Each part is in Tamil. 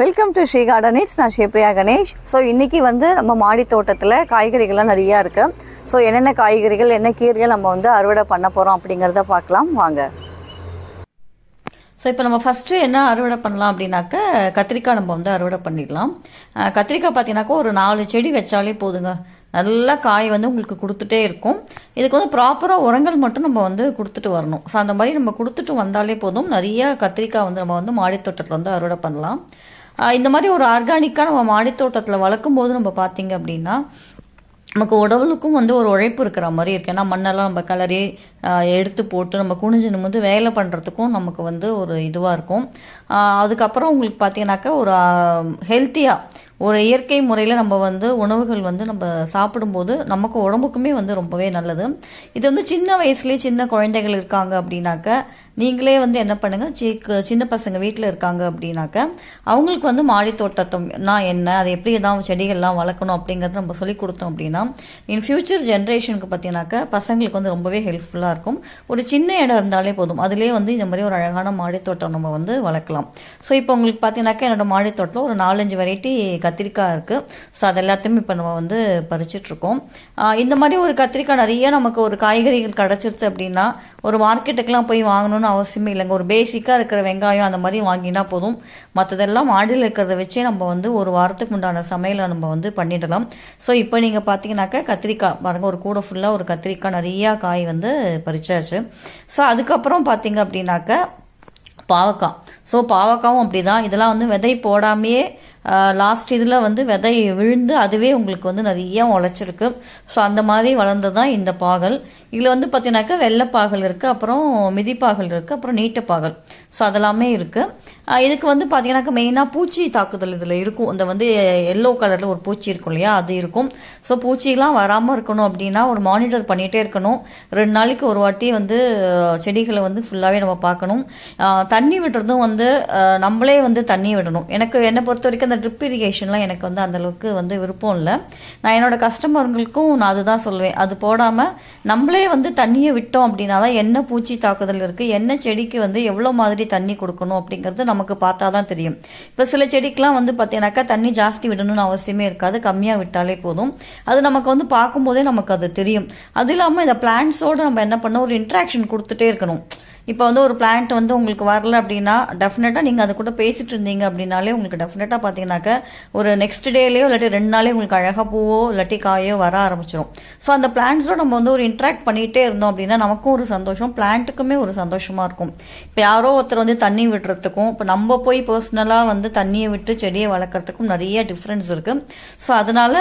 வெல்கம் டு ஸ்ரீ கார்டனிட்ஸ் நான் ஸ்ரீபிரியா கணேஷ் ஸோ இன்றைக்கி வந்து நம்ம மாடி தோட்டத்தில் காய்கறிகள்லாம் நிறையா இருக்குது ஸோ என்னென்ன காய்கறிகள் என்ன கீரைகள் நம்ம வந்து அறுவடை பண்ண போகிறோம் அப்படிங்கிறத பார்க்கலாம். வாங்க. ஸோ இப்போ நம்ம ஃபஸ்ட்டு என்ன அறுவடை பண்ணலாம் அப்படின்னாக்க கத்திரிக்காய் நம்ம வந்து அறுவடை பண்ணிடலாம். கத்திரிக்காய் பார்த்தீங்கன்னாக்கா ஒரு நாலு செடி வச்சாலே போதுங்க. நல்லா காய் வந்து உங்களுக்கு கொடுத்துட்டே இருக்கும். இதுக்கு வந்து ப்ராப்பராக உரங்கள் மட்டும் நம்ம வந்து கொடுத்துட்டு வரணும். ஸோ அந்த மாதிரி நம்ம கொடுத்துட்டு வந்தாலே போதும். நிறைய கத்திரிக்காய் வந்து நம்ம வந்து மாடித்தோட்டத்தில் வந்து அறுவடை பண்ணலாம். இந்த மாதிரி ஒரு ஆர்கானிக்காக நம்ம மாடித்தோட்டத்தில் வளர்க்கும் போது நம்ம பார்த்தீங்க அப்படின்னா நமக்கு உடலுக்கும் வந்து ஒரு உழைப்பு இருக்கிற மாதிரி இருக்குது ஏன்னா மண்ணெல்லாம் நம்ம கலரி எடுத்து போட்டு நம்ம குனிஞ்சு நிமிந்து வேலை பண்ணுறதுக்கும் நமக்கு வந்து ஒரு இதுவாக இருக்கும். அதுக்கப்புறம் உங்களுக்கு பார்த்தீங்கன்னாக்கா ஒரு ஹெல்த்தியாக ஒரு இயற்கை முறையில் நம்ம வந்து உணவுகள் வந்து நம்ம சாப்பிடும்போது நமக்கு உடம்புக்குமே வந்து ரொம்பவே நல்லது. இது வந்து சின்ன வயசுலேயே சின்ன குழந்தைகள் இருக்காங்க அப்படின்னாக்க நீங்களே வந்து என்ன பண்ணுங்கள் சி சின்ன பசங்க வீட்டில் இருக்காங்க அப்படின்னாக்க அவங்களுக்கு வந்து மாடி தோட்டத்தம்னா என்ன அதை எப்படி தான் செடிகள்லாம் வளர்க்கணும் அப்படிங்கிறத நம்ம சொல்லி கொடுத்தோம் அப்படின்னா இன் ஃபியூச்சர் ஜென்ரேஷனுக்கு பார்த்தீங்கன்னாக்க பசங்களுக்கு வந்து ரொம்பவே ஹெல்ப்ஃபுல்லாக இருக்கும். ஒரு சின்ன இடம் இருந்தாலே போதும். அதிலே வந்து இந்த மாதிரி ஒரு அழகான மாடி தோட்டம் நம்ம வந்து வளர்க்கலாம். ஸோ இப்போ உங்களுக்கு பார்த்தீங்கன்னாக்கா என்னோட மாடி தோட்டம் ஒரு நாலஞ்சு வெரைட்டி கத்திரிக்காய் இருக்குது ஸோ அதெல்லாத்தையும் இப்போ நம்ம வந்து பறிச்சிட்ருக்கோம். இந்த மாதிரி ஒரு கத்திரிக்காய் நிறைய நமக்கு ஒரு காய்கறிகள் கிடச்சிருச்சு அப்படின்னா ஒரு மார்க்கெட்டுக்கெலாம் போய் வாங்கணும்னு அவசியமே இல்லைங்க. ஒரு பேசிக்காக இருக்கிற வெங்காயம் அந்த மாதிரி வாங்கினா போதும். மற்றதெல்லாம் மாடியில் இருக்கிறத வச்சே நம்ம வந்து ஒரு வாரத்துக்கு உண்டான சமையலை நம்ம வந்து பண்ணிடலாம். ஸோ இப்போ நீங்கள் பார்த்தீங்கன்னாக்கா கத்திரிக்காய் பாருங்கள் ஒரு கூடை ஃபுல்லாக ஒரு கத்திரிக்காய் நிறையா காய் வந்து பறிச்சாச்சு. ஸோ அதுக்கப்புறம் பார்த்தீங்க அப்படின்னாக்க பாவக்காய். ஸோ பாவக்காவும் அப்படி தான் இதெல்லாம் வந்து விதை போடாமையே லாஸ்ட் இதில் வந்து விதை விழுந்து அதுவே உங்களுக்கு வந்து நிறைய உழைச்சிருக்கு. ஸோ அந்த மாதிரி வளர்ந்து தான் இந்த பாகல். இதில் வந்து பார்த்தீங்கன்னாக்கா வெள்ளைப்பாகல் இருக்குது அப்புறம் மிதிப்பாகல் இருக்குது அப்புறம் நீட்டப்பாகல் ஸோ அதெல்லாமே இருக்குது இதுக்கு வந்து பார்த்தீங்கன்னாக்கா மெயினாக பூச்சி தாக்குதல் இதில் இருக்கும். இந்த வந்து எல்லோ கலரில் ஒரு பூச்சி இருக்கும் இல்லையா அது இருக்கும். ஸோ பூச்சிலாம் வராமல் இருக்கணும் அப்படின்னா ஒரு மானிட்டர் பண்ணிகிட்டே இருக்கணும். ரெண்டு நாளைக்கு ஒரு வாட்டி வந்து செடிகளை வந்து ஃபுல்லாகவே நம்ம பார்க்கணும். தண்ணி விடுறதும் வந்து நம்மளே வந்து தண்ணி விடணும். எனக்கு என்னை பொறுத்த வரைக்கும் அந்த ட்ரிப் இரிகேஷன்லாம் எனக்கு வந்து அந்த அளவுக்கு வந்து விருப்பம் இல்லை. நான் என்னோடய கஸ்டமர்களுக்கும் நான் அதுதான் சொல்லுவேன். அது போடாமல் நம்மளே வந்து தண்ணியை விட்டோம் அப்படின்னா தான் என்ன பூச்சி தாக்குதல் இருக்குது என்ன செடிக்கு வந்து எவ்வளோ மாதிரி தண்ணி கொடுக்கணும் அப்படிங்கிறது நமக்கு பார்த்தா தான் தெரியும். இப்போ சில செடிக்கெலாம் வந்து பார்த்தீங்கன்னாக்கா தண்ணி ஜாஸ்தி விடணும்னு அவசியமே இருக்காது. கம்மியாக விட்டாலே போதும். அது நமக்கு வந்து பார்க்கும்போதே நமக்கு அது தெரியும். அது இல்லாமல் இந்த பிளான்ஸோடு நம்ம என்ன பண்ணோம் ஒரு இன்ட்ராக்ஷன் கொடுத்துட்டே இருக்கணும். இப்போ வந்து ஒரு பிளான்ட் வந்து உங்களுக்கு வரல அப்படின்னா டெஃபினட்டாக நீங்கள் அது கூட பேசிட்டு இருந்தீங்க அப்படின்னாலே உங்களுக்கு டெஃபினட்டாக பார்த்தீங்கன்னாக்க ஒரு நெக்ஸ்ட் டேலேயோ இல்லாட்டி ரெண்டு நாளே உங்களுக்கு அழகாக பூவோ இல்லாட்டி காயோ வர ஆரம்பிச்சிடும் ஸோ அந்த பிளான்ட்ஸோட நம்ம வந்து ஒரு இன்ட்ராக்ட் பண்ணிகிட்டே இருந்தோம் அப்படின்னா நமக்கும் ஒரு சந்தோஷம் பிளான்ட்டுக்குமே ஒரு சந்தோஷமாக இருக்கும். இப்போ யாரோ ஒருத்தர் வந்து தண்ணி விடுறதுக்கும் இப்போ நம்ம போய் பர்சனலாக வந்து தண்ணியை விட்டு செடியை வளர்க்குறதுக்கும் நிறைய டிஃப்ரென்ஸ் இருக்குது ஸோ அதனால்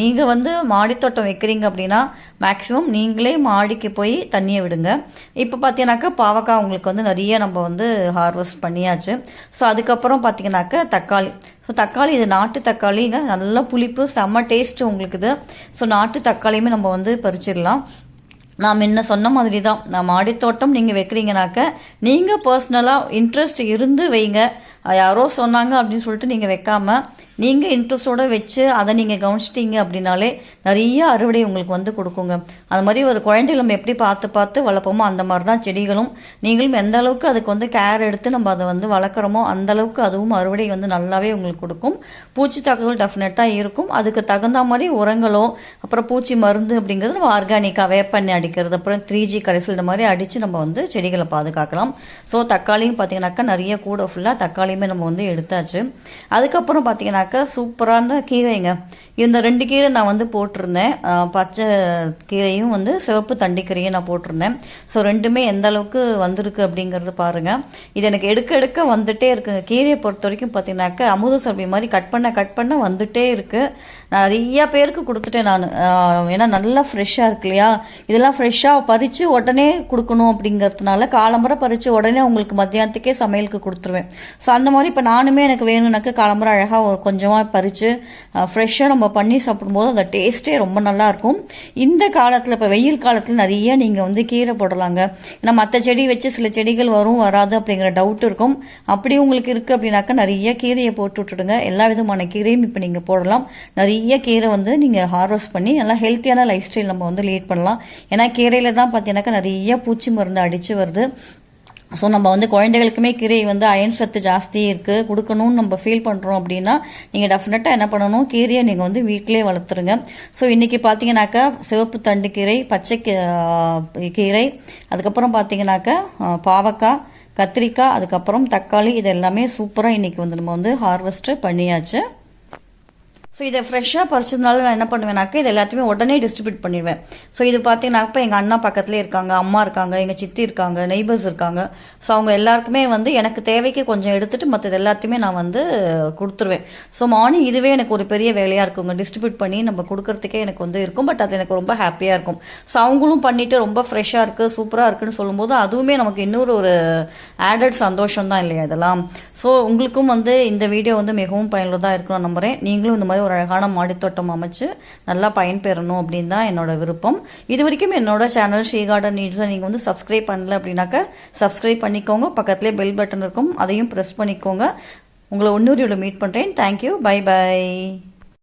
நீங்கள் வந்து மாடித்தோட்டம் வைக்கிறீங்க அப்படின்னா மேக்ஸிமம் நீங்களே மாடிக்கு போய் தண்ணியை விடுங்க. இப்போ பார்த்தீங்கன்னாக்கா பாவக்காய் உங்களுக்கு வந்து நிறைய நம்ம வந்து ஹார்வெஸ்ட் பண்ணியாச்சு. ஸோ அதுக்கப்புறம் பார்த்தீங்கன்னாக்கா தக்காளி. ஸோ தக்காளி இது நாட்டு தக்காளிங்க. நல்ல புளிப்பு செம்ம டேஸ்ட் உங்களுக்கு இது. ஸோ நாட்டு தக்காளியுமே நம்ம வந்து பறிச்சிடலாம். நான் முன்ன சொன்ன மாதிரி தான் நான் மாடித்தோட்டம் நீங்கள் வைக்கிறீங்கனாக்க நீங்கள் பர்சனலாக இன்ட்ரெஸ்ட் இருந்து வைங்க. யாரோ சொன்னாங்க அப்படின்னு சொல்லிட்டு நீங்கள் வைக்காமல் நீங்கள் இன்ட்ரெஸ்டோட வச்சு அதை நீங்கள் கவனிச்சிட்டீங்க அப்படின்னாலே நிறைய அறுவடை உங்களுக்கு வந்து கொடுக்குங்க. அது மாதிரி ஒரு குழந்தைகள் நம்ம எப்படி பார்த்து பார்த்து வளர்ப்போமோ அந்த மாதிரி தான் செடிகளும். நீங்களும் எந்த அளவுக்கு அதுக்கு வந்து கேர் எடுத்து நம்ம அதை வந்து வளர்க்குறோமோ அந்த அளவுக்கு அதுவும் அறுவடை வந்து நல்லாவே உங்களுக்கு கொடுக்கும். பூச்சி தாக்குதல் டெஃபினட்டாக இருக்கும். அதுக்கு தகுந்த மாதிரி உரங்களோ அப்புறம் பூச்சி மருந்து அப்படிங்கிறது நம்ம ஆர்கானிக்காக வேப்பண்ணி அடிக்கிறது அப்புறம் த்ரீ ஜி கரைசல் இந்த மாதிரி அடித்து நம்ம வந்து செடிகளை பாதுகாக்கலாம். ஸோ தக்காளியும் பார்த்தீங்கன்னாக்கா நிறைய கூட ஃபுல்லாக தக்காளியுமே நம்ம வந்து எடுத்தாச்சு. அதுக்கப்புறம் பார்த்தாக்கா சூப்பரான கீரைங்க. இந்த ரெண்டு கீரை நான் வந்து போட்டிருந்தேன். பச்சை கீரையும் வந்து சிவப்பு தண்டிக்கீரையும் நான் போட்டிருந்தேன். ஸோ ரெண்டுமே எந்த அளவுக்கு வந்திருக்கு அப்படிங்கிறது பாருங்கள் இது எனக்கு எடுக்க எடுக்க வந்துட்டே இருக்குங்க கீரையை பொறுத்த வரைக்கும் பார்த்தீங்கன்னாக்கா அமுத சல்வி மாதிரி கட் பண்ண கட் பண்ண வந்துட்டே இருக்குது நிறையா பேருக்கு கொடுத்துட்டேன் நான். ஏன்னா நல்லா ஃப்ரெஷ்ஷாக இருக்கு இல்லையா? இதெல்லாம் ஃப்ரெஷ்ஷாக பறித்து உடனே கொடுக்கணும் அப்படிங்கிறதுனால காலம்பரை பறித்து உடனே உங்களுக்கு மத்தியானத்துக்கே சமையலுக்கு கொடுத்துருவேன். ஸோ அந்த மாதிரி இப்போ நானுமே எனக்கு வேணும்னாக்க காலம்பரை அழகாக ஒரு கொஞ்சமாக பறித்து ஃப்ரெஷ்ஷாக நம்ம பண்ணி சாப்பிடும்போது அந்த டேஸ்ட்டே ரொம்ப நல்லா இருக்கும் இந்த காலத்தில் இப்போ வெயில் காலத்தில் நிறைய நீங்கள் வந்து கீரை போடலாங்க. ஏன்னா மற்ற செடி வச்சு சில செடிகள் வரும் வராது அப்படிங்கிற டவுட் இருக்கும். அப்படி உங்களுக்கு இருக்குது அப்படின்னாக்கா நிறைய கீரையை போட்டு விட்டுடுங்க. எல்லா விதமான கீரையும் இப்போ நீங்கள் போடலாம். நிறைய கீரை வந்து நீங்கள் ஹார்வெஸ்ட் பண்ணி நல்லா ஹெல்த்தியான லைஃப் ஸ்டைல் நம்ம வந்து லீட் பண்ணலாம். ஏன்னா கீரையில் தான் பார்த்தீங்கன்னாக்கா நிறைய பூச்சி மருந்து அடித்து வருது. ஸோ நம்ம வந்து குழந்தைகளுக்குமே கீரை வந்து அயன் சத்து ஜாஸ்தி இருக்குது கொடுக்கணும்னு நம்ம ஃபீல் பண்ணுறோம் அப்படின்னா நீங்கள் டெஃபினட்டாக என்ன பண்ணணும்? கீரையை நீங்கள் வந்து வீட்டிலே வளர்த்துருங்க. ஸோ இன்றைக்கி பார்த்தீங்கன்னாக்கா சிவப்பு தண்டு கீரை பச்சை கீரை அதுக்கப்புறம் பார்த்தீங்கன்னாக்கா பாவக்காய் கத்திரிக்காய் அதுக்கப்புறம் தக்காளி இது எல்லாமே சூப்பராக இன்றைக்கி வந்து நம்ம வந்து ஹார்வெஸ்ட்டு பண்ணியாச்சு. ஸோ இதை ஃப்ரெஷ்ஷாக பறிச்சதுனால நான் என்ன பண்ணுவேனாக்கா இது எல்லாத்தையுமே உடனே டிஸ்ட்ரிபியூட் பண்ணிடுவேன். ஸோ இது பார்த்தீங்கன்னாக்கா எங்கள் அண்ணா பக்கத்துலேயே இருக்காங்க அம்மா இருக்காங்க எங்கள் சித்தி இருக்காங்க நெய்பர்ஸ் இருக்காங்க. ஸோ அவங்க எல்லாருக்குமே வந்து எனக்கு தேவைக்கு கொஞ்சம் எடுத்துட்டு மற்றது எல்லாத்தையுமே நான் வந்து கொடுத்துருவேன். ஸோ மார்னிங் இதுவே எனக்கு ஒரு பெரிய வேலையாக இருக்குங்க. டிஸ்ட்ரிபியூட் பண்ணி நம்ம கொடுக்கறதுக்கே எனக்கு வந்து இருக்கும். பட் அது எனக்கு ரொம்ப ஹாப்பியாக இருக்கும். ஸோ அவங்களும் பண்ணிட்டு ரொம்ப ஃப்ரெஷ்ஷாக இருக்குது சூப்பராக இருக்குன்னு சொல்லும்போது அதுவுமே நமக்கு இன்னொரு ஒரு ஆடட் சந்தோஷம் தான் இல்லையா இதெல்லாம். ஸோ உங்களுக்கும் வந்து இந்த வீடியோ வந்து மிகவும் பயனுள்ளதாக இருக்கணும்னு நம்புகிறேன் நீங்களும் இந்த மாதிரி ஒரு அழகான மாடித்தோட்டம் அமைச்சு நல்லா பயன்பெறணும் அப்படின்னு தான் என்னோட விருப்பம். இது வரைக்கும் என்னோட சேனல் ஷீ கார்டன் நீட்ஸை நீங்கள் வந்து சப்ஸ்கிரைப் பண்ணல அப்படின்னாக்கா சப்ஸ்கிரைப் பண்ணிக்கோங்க. பக்கத்துலேயே பெல் பட்டன் இருக்கும். அதையும் ப்ரெஸ் பண்ணிக்கோங்க. உங்களை இன்னொரு மீட் பண்ணுறேன் தேங்க்யூ பை பை